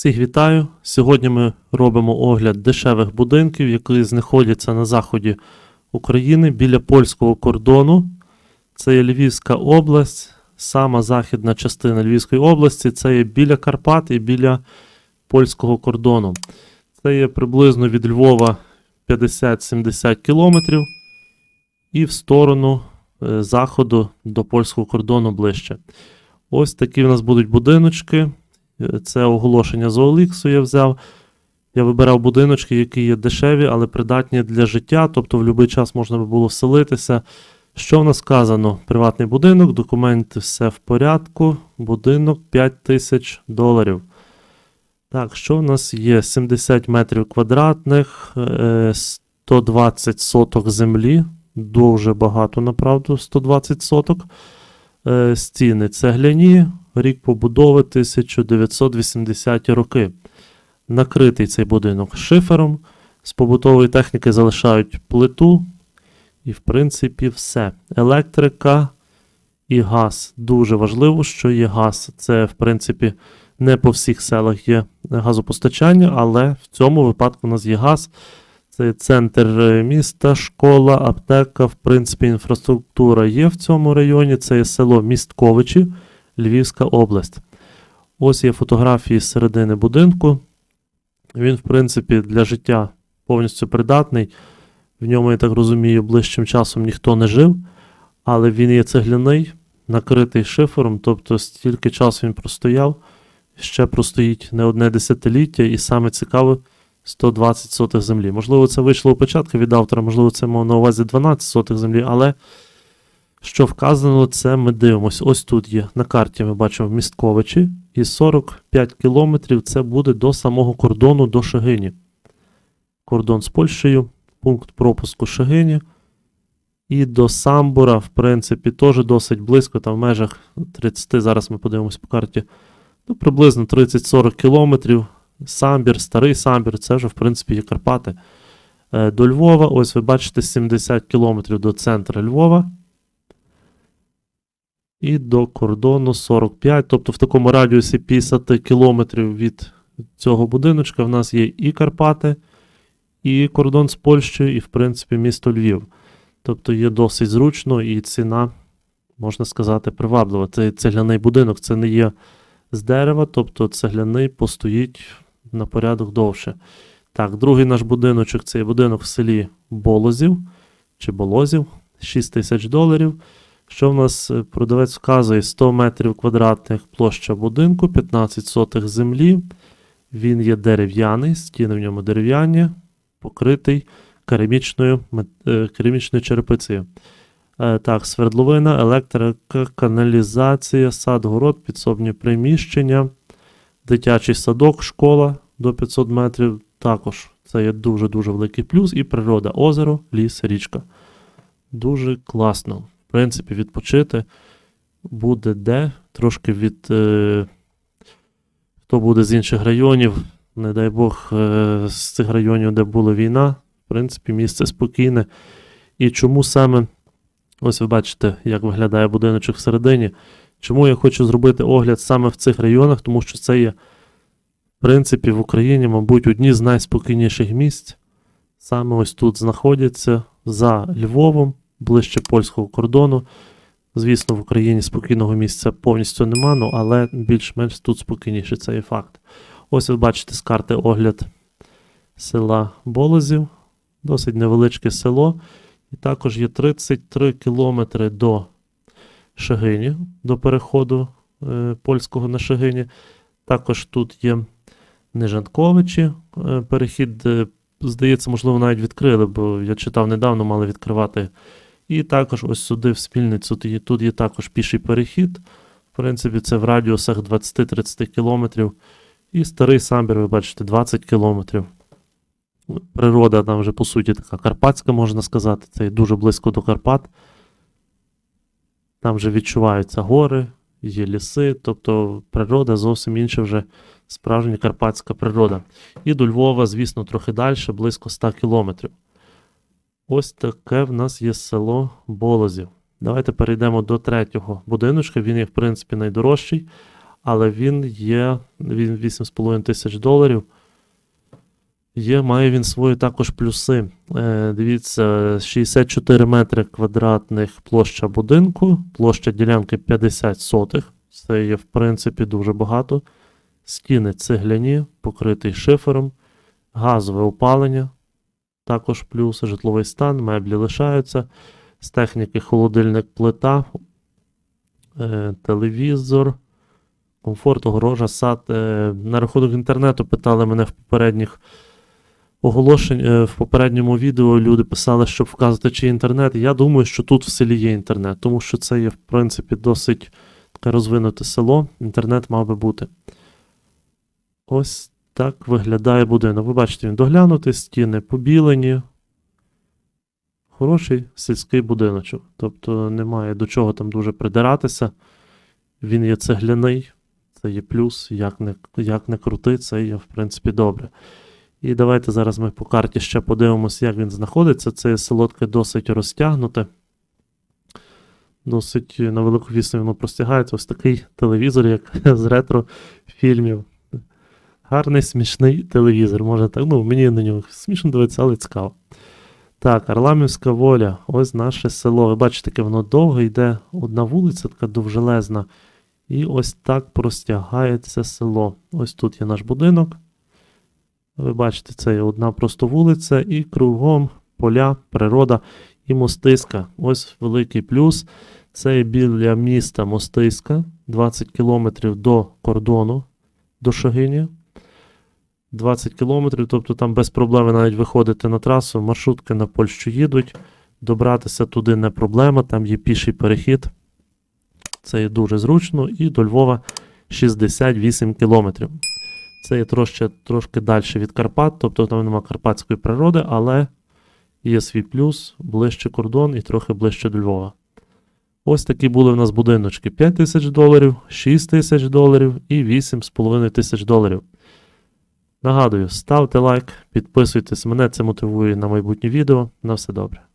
Всіх вітаю! Сьогодні ми робимо огляд дешевих будинків, які знаходяться на заході України біля польського кордону. Це є Львівська область, сама західна частина Львівської області. Це є біля Карпат і біля польського кордону. Це є приблизно від Львова 50-70 кілометрів і в сторону е, заходу до польського кордону ближче. Ось такі в нас будуть будиночки. Е, Це оголошення з OLX я взяв. Я вибирав будиночки, які є дешеві, але придатні для життя, тобто в будь-який час можна би було вселитися. Що в нас сказано? Приватний будинок, документи, все в порядку. Будинок 5 тисяч доларів. Так, що в нас є? 70 метрів квадратних, е, 120 соток землі. Дуже багато, направду, 120 соток. Е, Стіни цегляні, рік побудови 1980 роки. Накритий цей будинок шифером. З побутової техніки залишають плиту. І, в принципі, все. Електрика і газ. Дуже важливо, що є газ. Це, в принципі, не по всіх селах є газопостачання, але в цьому випадку у нас є газ. Це центр е, міста, школа, аптека. В принципі, інфраструктура є в цьому районі. Це є село Містковичі, Львівська область. Ось є фотографії з середини будинку. Він, в принципі, для життя повністю придатний. В ньому, я так розумію, ближчим часом ніхто не жив, але він є цегляний, накритий шифером, тобто стільки часу він простояв, ще простоїть не одне десятиліття, і саме цікаве 120 сотих землі. Можливо, це вийшло у початку від автора, можливо, це мав на увазі 12 сотих землі, але що вказано, це ми дивимося. Ось тут є на карті, ми бачимо містковичі, і 45 кілометрів це буде до самого кордону до Шегині. Кордон з Польщею, пункт пропуску Шегині. І до Самбура, в принципі, теж досить близько, там в межах 30, зараз ми подивимось по карті. Ну, приблизно 30-40 кілометрів. Самбір, старий Самбір, це вже, в принципі, є Карпати. Е, До Львова, ось ви бачите, 70 кілометрів до центра Львова. І до кордону 45. Тобто в такому радіусі 50 кілометрів від цього будиночка в нас є і Карпати, і кордон з Польщею, і, в принципі, місто Львів. Тобто є досить зручно і ціна, можна сказати, приваблива. Це цегляний будинок, це не є з дерева, тобто цегляний постоїть на порядок довше. Так, другий наш будиночок це є будинок в селі Болозів чи Болозів, 6 тисяч доларів. Що в нас е, продавець вказує 100 метрів квадратних площа будинку, 15 сотих землі. Він є дерев'яний, стіни в ньому дерев'яні, покритий керамічною, е, керамічною черепицею. Е, Так, свердловина, електрика, каналізація, сад, город, підсобні приміщення, дитячий садок, школа до 500 метрів. Також це є дуже-дуже великий плюс. І природа, озеро, ліс, річка. Дуже класно. В принципі, відпочити буде де. Трошки від. Е, хто буде з інших районів, не дай Бог, е, з цих районів, де була війна. В принципі, місце спокійне. І чому саме, ось ви бачите, як виглядає будиночок всередині. Чому я хочу зробити огляд саме в цих районах, тому що це є, в принципі, в Україні, мабуть, одні з найспокійніших місць. Саме ось тут знаходяться за Львовом, ближче польського кордону. Звісно, в Україні спокійного місця повністю нема, ну, але більш-менш тут спокійніше, це є факт. Ось ви бачите з карти огляд села Болозів, досить невеличке село. І також є 33 кілометри до Шегині, до переходу е, польського на Шегині. Також тут є Нежанковичі. Е, перехід, е, здається, можливо, навіть відкрили, бо я читав недавно, мали відкривати. І також ось сюди, в спільницю, тут є, також піший перехід. В принципі, це в радіусах 20-30 кілометрів. І старий самбір, ви бачите, 20 кілометрів. Природа там вже, по суті, така карпатська, можна сказати. Це є дуже близько до Карпат. Там вже відчуваються гори, є ліси, тобто природа зовсім інша вже справжня карпатська природа. І до Львова, звісно, трохи далі, близько 100 кілометрів. Ось таке в нас є село Болозів. Давайте перейдемо до третього будиночка. Він є, в принципі, найдорожчий, але він є, він 8,5 тисяч доларів. Є, має він свої також плюси. Е, дивіться, 64 метри квадратних площа будинку, площа ділянки 50 сотих. Це є, в принципі, дуже багато. Стіни цегляні, покритий шифером, газове опалення, також плюс, житловий стан, меблі лишаються. З техніки холодильник, плита, е, телевізор, комфорт, огорожа, сад. Е, на рахунок інтернету питали мене в попередніх оголошень. е, в попередньому відео люди писали, щоб вказати, чи є інтернет. Я думаю, що тут в селі є інтернет, тому що це є, в принципі, досить таке розвинуте село. Інтернет мав би бути. Ось так виглядає будинок. Ви бачите, він доглянутий, стіни побілені. Хороший сільський будиночок. Тобто немає до чого там дуже придиратися. Він є цегляний, це є плюс, як не, як не крути, це є, в принципі, добре. І давайте зараз ми по карті ще подивимося, як він знаходиться. Це село таке досить розтягнуте. Досить на велику відстань воно простягається. Ось такий телевізор, як з ретро-фільмів. Гарний, смішний телевізор. Може так, ну, мені на нього смішно дивитися, але цікаво. Так, Арламівська воля. Ось наше село. Ви бачите, яке воно довго йде. Одна вулиця, така довжелезна. І ось так простягається село. Ось тут є наш будинок. Ви бачите, це є одна просто вулиця, і кругом поля, природа і мостиська. Ось великий плюс. Це біля міста Мостиська, 20 кілометрів до кордону, до Шагині. 20 кілометрів, тобто там без проблеми навіть виходити на трасу, маршрутки на Польщу їдуть. Добратися туди не проблема, там є піший перехід. Це є дуже зручно. І до Львова 68 кілометрів. Це є трошки, трошки далі від Карпат, тобто там немає карпатської природи, але є свій плюс, ближче кордон і трохи ближче до Львова. Ось такі були в нас будиночки: 5 тисяч доларів, 6 тисяч доларів і 8,5 тисяч доларів. Нагадую, ставте лайк, підписуйтесь, мене це мотивує на майбутнє відео. На все добре.